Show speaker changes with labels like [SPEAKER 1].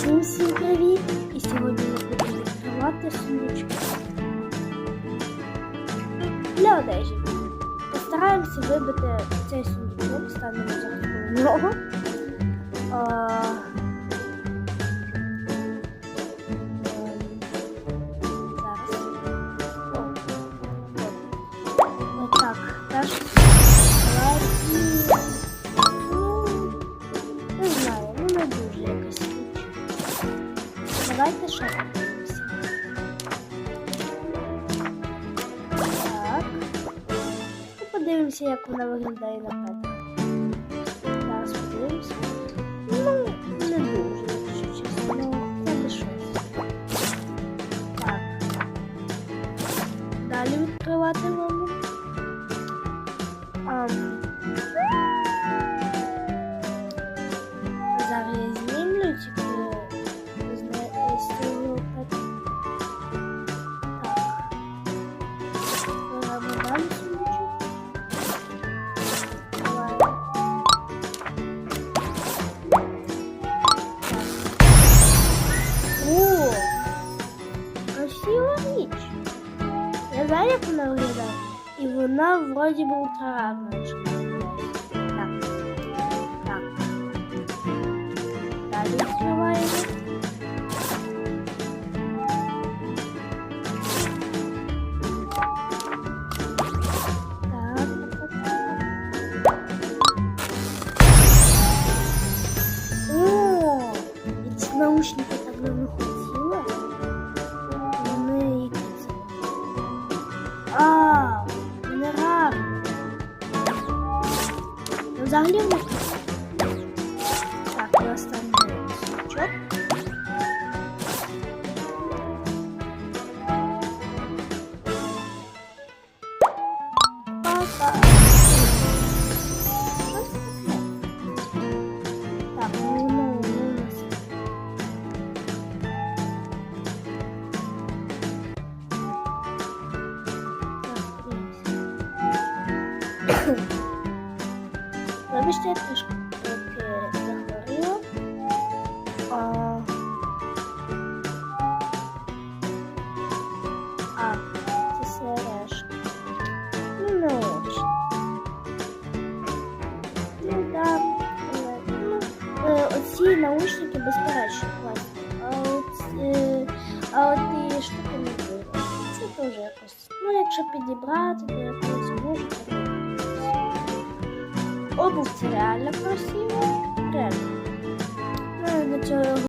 [SPEAKER 1] Всім всім привіт! І сьогодні ми будемо відкривати сундучки. Для одежі. Постараємося вибити цей сундучок, станемо зараз коло нього. Не знаю, ну не дуже якось. Давайте ще подивимося. Так. Ну, подивимося, як вона виглядає на петах. Зараз подивимося. Ну, не дуже, якщо чесно. Ну, б щось. Так. Далі відкриватимемо. Ам, Красива річ. Я знаю, як вона виглядає. І вона вроді би ультрагарна. якщо не помиляюсь. Так. Так. Далі відкриваємо. Так, взагалі вони. Так, і останній сучок. Папа. Що? Так, ну, ну, ну. Так, дивіться. Вибачте, трішки захворіла. А, а це сережки. Ну, не очень. Ну, да. Ну, е, оці наушники безперечно класні. А от, е, а от ті штуки не дуже. Це теж якось. Ну, якщо підібрати, то якось може bucurarla prossima. Bucurarla.